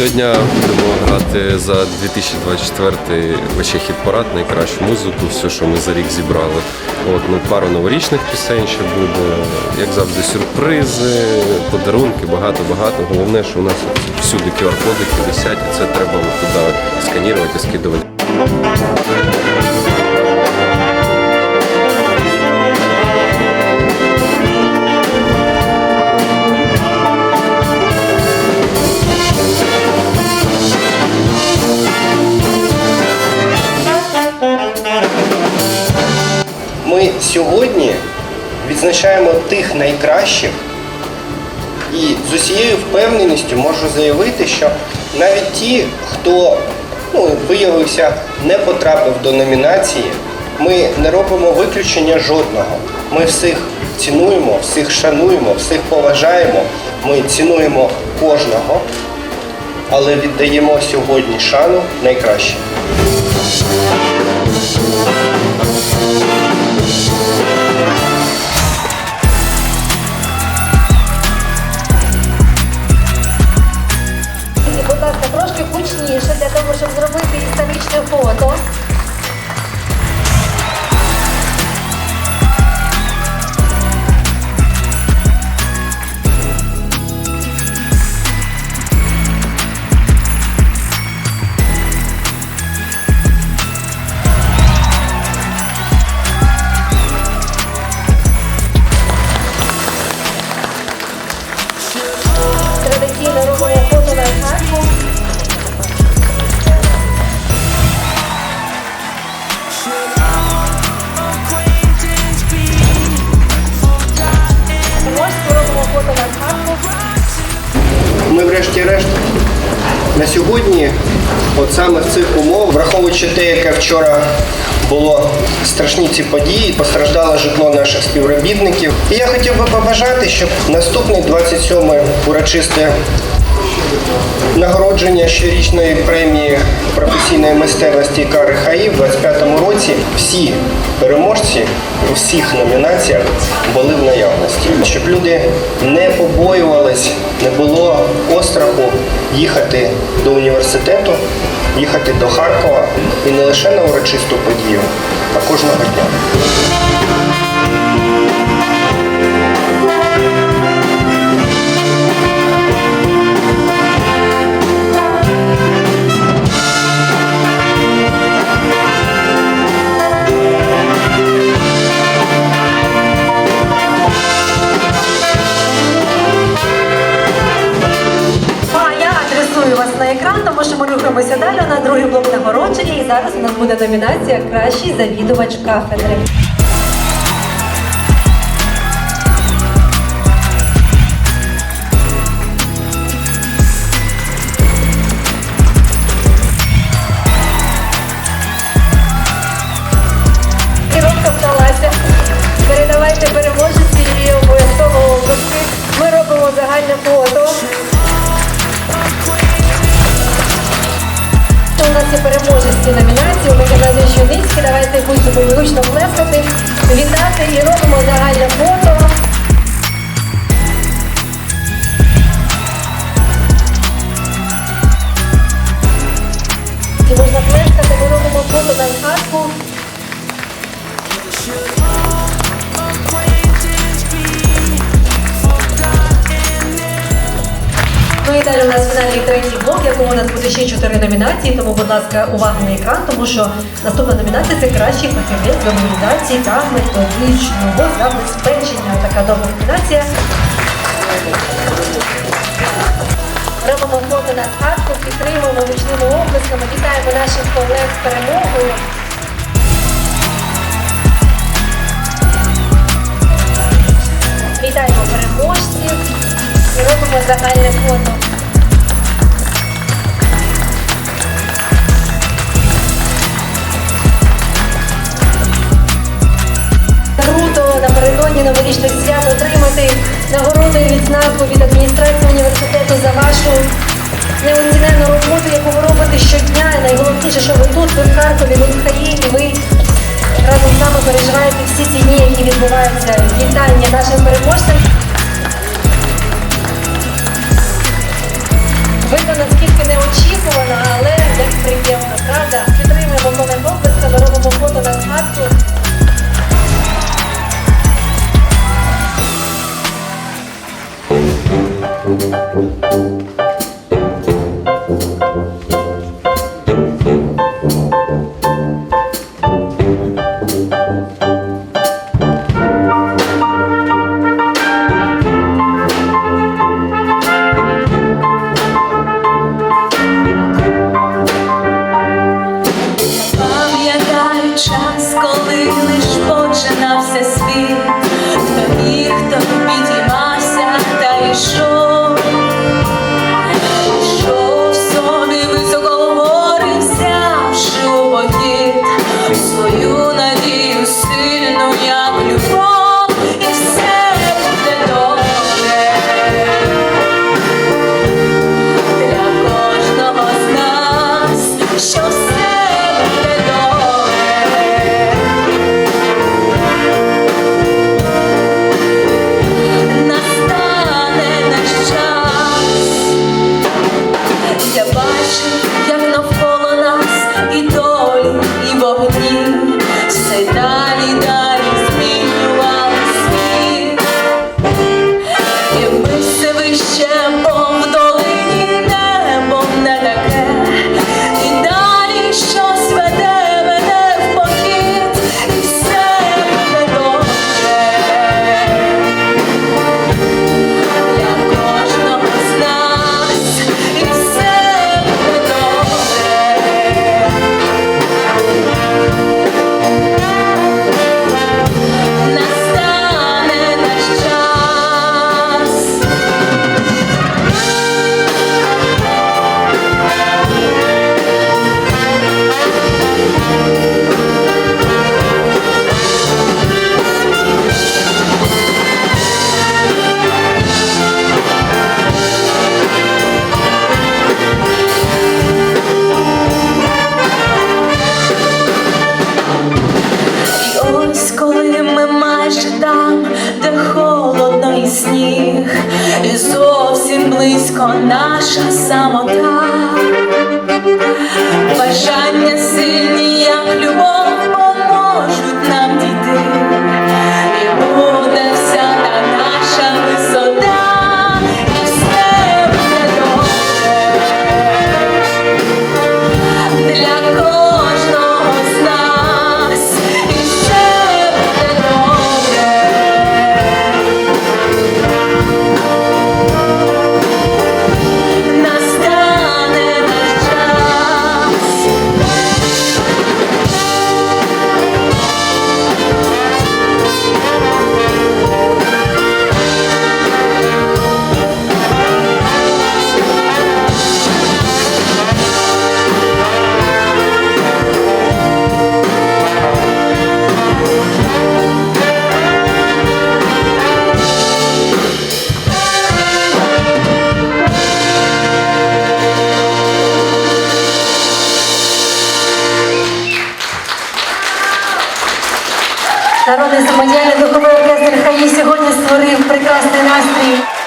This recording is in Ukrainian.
Сьогодні будемо грати за 2024 вообще хіт-парад, найкращу музику, все, що ми за рік зібрали. От, ну, пару новорічних пісень ще буде, як завжди, сюрпризи, подарунки, багато-багато. Головне, що у нас всюди QR-кодики висять, і це треба туди сканірувати скидувати. Сьогодні відзначаємо тих найкращих і з усією впевненістю можу заявити, що навіть ті, хто ну, виявився, не потрапив до номінації, ми не робимо виключення жодного. Ми всіх цінуємо, всіх шануємо, всіх поважаємо. Ми цінуємо кожного, але віддаємо сьогодні шану найкращим. Гучніше для того, щоб зробити історичний фото. Ми врешті-решт на сьогодні, от саме в цих умовах, враховуючи те, яке вчора було страшні ці події, постраждало житло наших співробітників. І я хотів би побажати, щоб наступний 27-й урочисте нагородження щорічної премії професійної майстерності Кари ХАІ в 25-му році всі переможці у всіх номінаціях були в наявності, щоб люди не побоювались, не було остраху їхати до університету, їхати до Харкова і не лише на урочисту подію, а кожного дня. Ми рухаємося далі на другий блок нагородження. І зараз у нас буде номінація Кращий завідувач кафедри. Гучно плескати, вітати і робимо загальне фото. І можна плескати, ми робимо фото на згадку. Далі у нас фінальний третій блок, якому у нас буде ще чотири номінації. Тому, будь ласка, увага на екран, тому що наступна номінація це кращий фахівець з організації та методичного забезпечення. Така добра номінація. Робимо фото на згадку, підтримуємо гучними оплесками, вітаємо наших колег з перемогою. Дякую від адміністрації університету за вашу неоцінену роботу, яку ви робите щодня. І найголовніше, що ви тут, ви в Харкові, ви в Хаїні, ви разом з нами переживаєте всі ці дні, які відбуваються. Вітання нашим переможцям. Видно, наскільки неочікувано, але як приємно, правда? Підтримуємо колег, робимо фото на згадку. наша самота, бажання сильні, як любов поможуть. Народний замадяльний духовий оркестр ХАІ сьогодні створив прекрасний настрій.